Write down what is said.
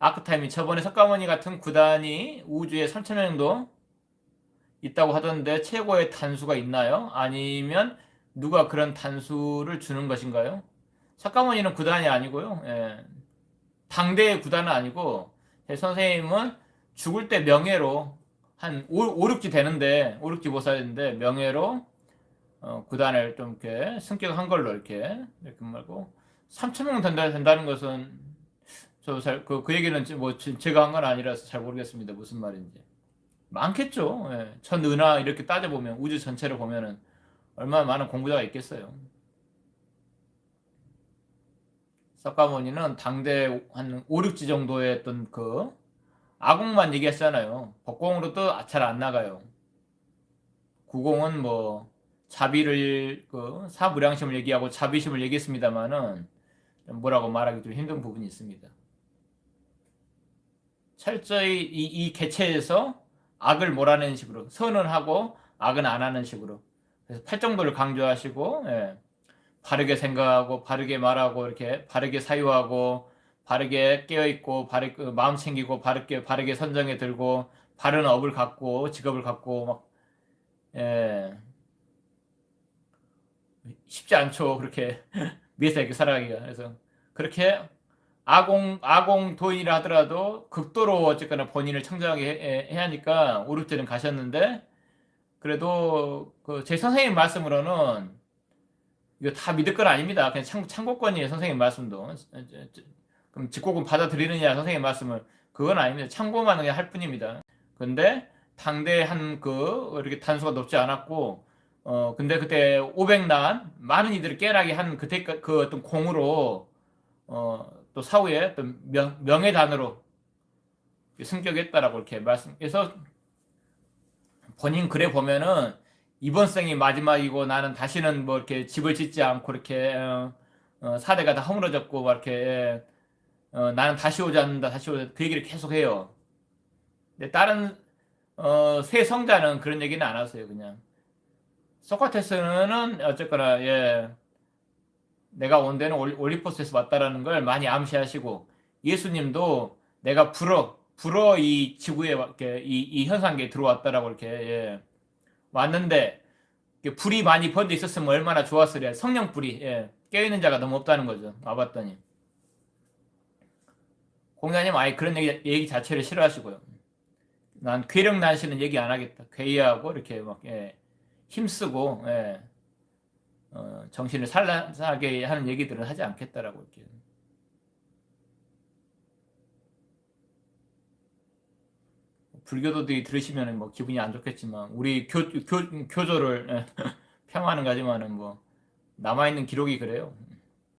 아크타임이 저번에 석가모니 같은 구단이 우주에 3천 명 정도 있다고 하던데 최고의 단수가 있나요? 아니면 누가 그런 단수를 주는 것인가요? 석가모니는 구단이 아니고요. 예. 당대의 구단은 아니고 제 선생님은 죽을 때 명예로 한 5, 6지 되는데 5, 6지 보살인데 명예로 어, 구단을 좀 이렇게 승격한 걸로 이렇게 이렇게 말고 3천 명 된다 된다는 것은 저잘그 그 얘기는 뭐 제- 제가 한 건 아니라서 잘 모르겠습니다. 무슨 말인지. 많겠죠. 예. 천 은하 이렇게 따져 보면 우주 전체를 보면은 얼마나 많은 공부자가 있겠어요. 석가모니는 당대 한 5, 6지 정도의 어떤 그 아공만 얘기했잖아요. 법공으로도 잘 안 나가요. 구공은 뭐 자비를 그 사무량심을 얘기하고 자비심을 얘기했습니다만은 뭐라고 말하기 좀 힘든 부분이 있습니다. 철저히 이, 이 개체에서 악을 몰아내는 식으로 선은 하고 악은 안 하는 식으로 그래서 팔정도를 강조하시고 예, 바르게 생각하고 바르게 말하고 이렇게 바르게 사유하고 바르게 깨어 있고 바르 그 마음 챙기고 바르게 바르게 선정에 들고 바른 업을 갖고 직업을 갖고 막 예. 쉽지 않죠. 그렇게 위에서 이렇게 살아가기가. 그래서 그렇게 아공 아공 도인이라 하더라도 극도로 어쨌거나 본인을 해, 해야 하니까 오륙들은 가셨는데 그래도 그 제 선생님 말씀으로는 이거 다 믿을 건 아닙니다. 그냥 참, 참고권이에요. 선생님 말씀도. 그럼 직고금 받아들이느냐 선생님 말씀을 그건 아닙니다. 참고만 그냥 할 뿐입니다. 근데 당대 한 그 이렇게 단수가 높지 않았고 어 근데 그때 500난 많은 이들을 깨나게 한 그때 그- 그 어떤 공으로 어 또 사후에 어떤 명, 명예단으로 승격했다라고 이렇게 말씀해서 본인 글에 보면은 이번 생이 마지막이고 나는 다시는 뭐 이렇게 집을 짓지 않고 이렇게 어, 어, 사대가 다 허물어졌고 막 이렇게 어, 나는 다시 오지 않는다 다시 오자 그 얘기를 계속 해요. 근데 다른 어, 새 성자는 그런 얘기는 안 하세요 그냥. 소크라테스는 어쨌거나 예 내가 온 데는 올- 올리포스에서 왔다라는 걸 많이 암시하시고 예수님도 내가 불어 불어 이 지구에 와- 이렇게 이, 이 현상계에 들어왔다라고 이렇게 예, 왔는데 불이 많이 번져 있었으면 얼마나 좋았으랴. 성령 불이 예, 깨어있는 자가 너무 없다는 거죠. 와봤더니. 공자님 아예 그런 얘기, 얘기 자체를 싫어하시고요. 난 괴력 난시는 얘기 안 하겠다. 괴이하고 이렇게 막 예, 힘쓰고 예, 어, 정신을 살라하게 하는 얘기들은 하지 않겠다라고 이렇게 불교도들이 들으시면 뭐 기분이 안 좋겠지만 우리 교, 교, 교조를 예, 평하는 거지만은 뭐 남아있는 기록이 그래요.